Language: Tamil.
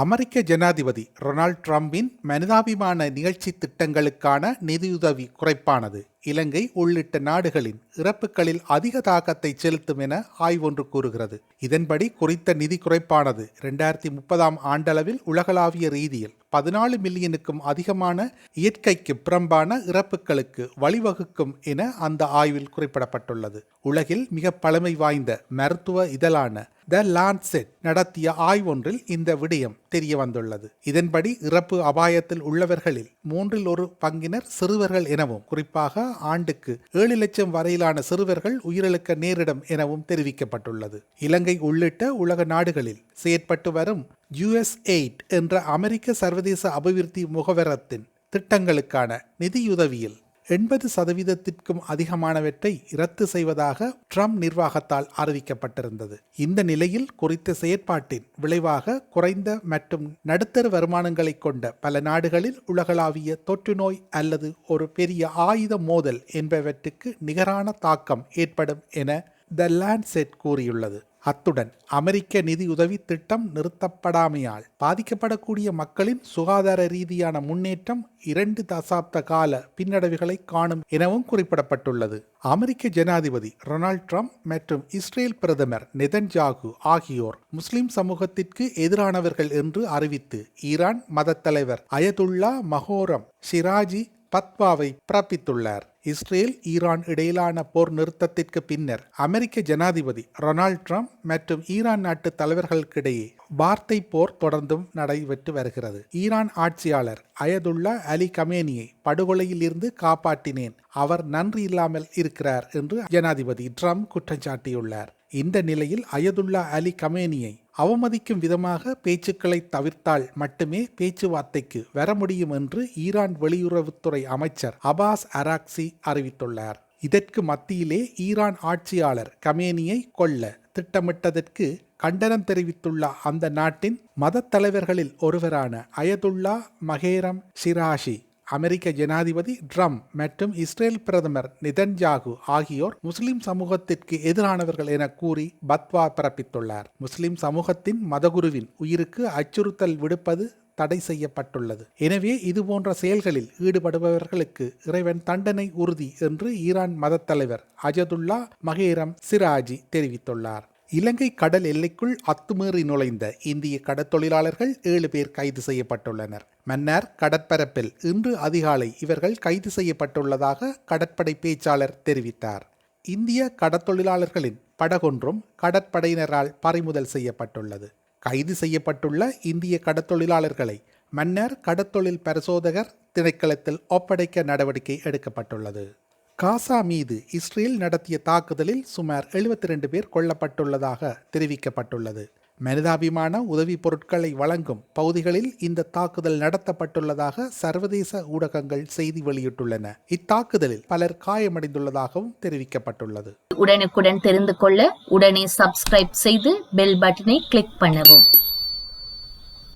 அமெரிக்க ஜனாதிபதி ரொனால்ட் ட்ரம்பின் மனிதாபிமான நிகழ்ச்சி திட்டங்களுக்கான நிதியுதவி குறைப்பானது. இலங்கை உள்ளிட்ட நாடுகளின் இறப்புகளில் அதிக தாக்கத்தை செலுத்தும் என ஆய்வொன்று கூறுகிறது. இதன்படி குறித்த நிதி குறைப்பானது இரண்டாயிரத்தி முப்பதாம் ஆண்டளவில் உலகளாவிய ரீதியில் பதினாலு மில்லியனுக்கும் அதிகமான இயற்கைக்கு புறம்பான இறப்புகளுக்கு வழிவகுக்கும் என அந்த ஆய்வில் குறிப்பிடப்பட்டுள்ளது. உலகில் மிக பழமை வாய்ந்த மருத்துவ இதழான த லான்செட் நடத்திய ஆய்வொன்றில் இந்த விடயம் தெரிய வந்துள்ளது. இதன்படி இறப்பு அபாயத்தில் உள்ளவர்களில் மூன்றில் ஒரு பங்கினர் சிறுவர்கள் எனவும் குறிப்பாக ஆண்டுக்கு ஏழு லட்சம் வரையிலான சிறுவர்கள் உயிரிழக்க நேரிடும் எனவும் தெரிவிக்கப்பட்டுள்ளது. இலங்கை உள்ளிட்ட உலக நாடுகளில் செயற்பட்டு வரும் யுஎஸ் எயிட் என்ற அமெரிக்க சர்வதேச அபிவிருத்தி முகவரத்தின் திட்டங்களுக்கான நிதியுதவியில் எண்பது சதவீதத்திற்கும் அதிகமானவற்றை ரத்து செய்வதாக ட்ரம்ப் நிர்வாகத்தால் அறிவிக்கப்பட்டிருந்தது. இந்த நிலையில் குறித்த செயற்பாட்டின் விளைவாக குறைந்த மற்றும் நடுத்தர வருமானங்களை கொண்ட பல நாடுகளில் உலகளாவிய தொற்று நோய் அல்லது ஒரு பெரிய ஆயுத மோதல் என்பவற்றுக்கு நிகரான தாக்கம் ஏற்படும் என த லேண்ட்செட் கூறியுள்ளது. அத்துடன் அமெரிக்க நிதியுதவி திட்டம் நிறுத்தப்படாமையால் பாதிக்கப்படக்கூடிய மக்களின் சுகாதார ரீதியான முன்னேற்றம் இரண்டு தசாப்த கால பின்னடைவுகளை காணும் எனவும் குறிப்பிடப்பட்டுள்ளது. அமெரிக்க ஜனாதிபதி ரொனால்ட் ட்ரம்ப் மற்றும் இஸ்ரேல் பிரதமர் நெதன்ஜாகு ஆகியோர் முஸ்லிம் சமூகத்திற்கு எதிரானவர்கள் என்று அறிவித்து ஈரான் மதத் தலைவர் அயதுல்லா மஹோரம் ஷிராஜி பத்வாவை பிறப்பித்துள்ளார். இஸ்ரேல் ஈரான் இடையிலான போர் நிறுத்தத்திற்கு பின்னர் அமெரிக்க ஜனாதிபதி ரொனால்ட் ட்ரம்ப் மற்றும் ஈரான் நாட்டு தலைவர்களுக்கிடையே வார்த்தை போர் தொடர்ந்தும் நடைபெற்று வருகிறது. ஈரான் ஆட்சியாளர் அயதுல்லா அலி கமேனியை படுகொலையில் இருந்து காப்பாற்றினேன். அவர் நன்றி இல்லாமல் இருக்கிறார் என்று ஜனாதிபதி ட்ரம்ப் குற்றம் சாட்டியுள்ளார் இந்த நிலையில் அயதுல்லா அலி கமேனியை அவமதிக்கும் விதமாக பேச்சுக்களை தவிர்த்தால் மட்டுமே பேச்சுவார்த்தைக்கு வர முடியும் என்று ஈரான் வெளியுறவுத்துறை அமைச்சர் அபாஸ் அராக்சி அறிவித்துள்ளார். இதற்கு மத்தியிலே ஈரான் ஆட்சியாளர் கமேனியை கொல்ல திட்டமிட்டதற்கு கண்டனம் தெரிவித்துள்ள அந்த நாட்டின் மதத் தலைவர்களில் ஒருவரான அயதுல்லா மகேரம் ஷிராஷி அமெரிக்க ஜனாதிபதி ட்ரம்ப் மற்றும் இஸ்ரேல் பிரதமர் நிதன்ஜாகு ஆகியோர் முஸ்லிம் சமூகத்திற்கு எதிரானவர்கள் என கூறி பத்வா பிறப்பித்துள்ளார். முஸ்லிம் சமூகத்தின் மதகுருவின் உயிருக்கு அச்சுறுத்தல் விடுப்பது தடை செய்யப்பட்டுள்ளது. எனவே இதுபோன்ற செயல்களில் ஈடுபடுபவர்களுக்கு இறைவன் தண்டனை உறுதி என்று ஈரான் மதத் தலைவர் அஜதுல்லா மகேரம் சிராஜி தெரிவித்துள்ளார். இலங்கை கடல் எல்லைக்குள் அத்துமீறி நுழைந்த இந்திய கடற்தொழிலாளர்கள் ஏழு பேர் கைது செய்யப்பட்டுள்ளனர். மன்னார் கடற்பரப்பில் இன்று அதிகாலை இவர்கள் கைது செய்யப்பட்டுள்ளதாக கடற்படை பேச்சாளர் தெரிவித்தார். இந்திய கடற்தொழிலாளர்களின் படகொன்றும் கடற்படையினரால் பறிமுதல் செய்யப்பட்டுள்ளது. கைது செய்யப்பட்டுள்ள இந்திய கடற்தொழிலாளர்களை மன்னர் கடற்தொழில் பரிசோதகர் திணைக்களத்தில் ஒப்படைக்க நடவடிக்கை எடுக்கப்பட்டுள்ளது. காசா மீது இஸ்ரேல் நடத்திய தாக்குதலில் சுமார் எழுபத்தி ரெண்டு பேர் கொல்லப்பட்டுள்ளதாக தெரிவிக்கப்பட்டுள்ளது. மனிதாபிமான உதவிப் பொருட்களை வழங்கும் பகுதிகளில் இந்த தாக்குதல் நடத்தப்பட்டுள்ளதாக சர்வதேச ஊடகங்கள் செய்தி வெளியிட்டுள்ளன. இத்தாக்குதலில் பலர் காயமடைந்துள்ளதாகவும் தெரிவிக்கப்பட்டுள்ளது. உடனுக்குடன் தெரிந்து கொள்ள உடனே சப்ஸ்கிரைப் செய்து பெல் பட்டனை கிளிக் பண்ணவும்.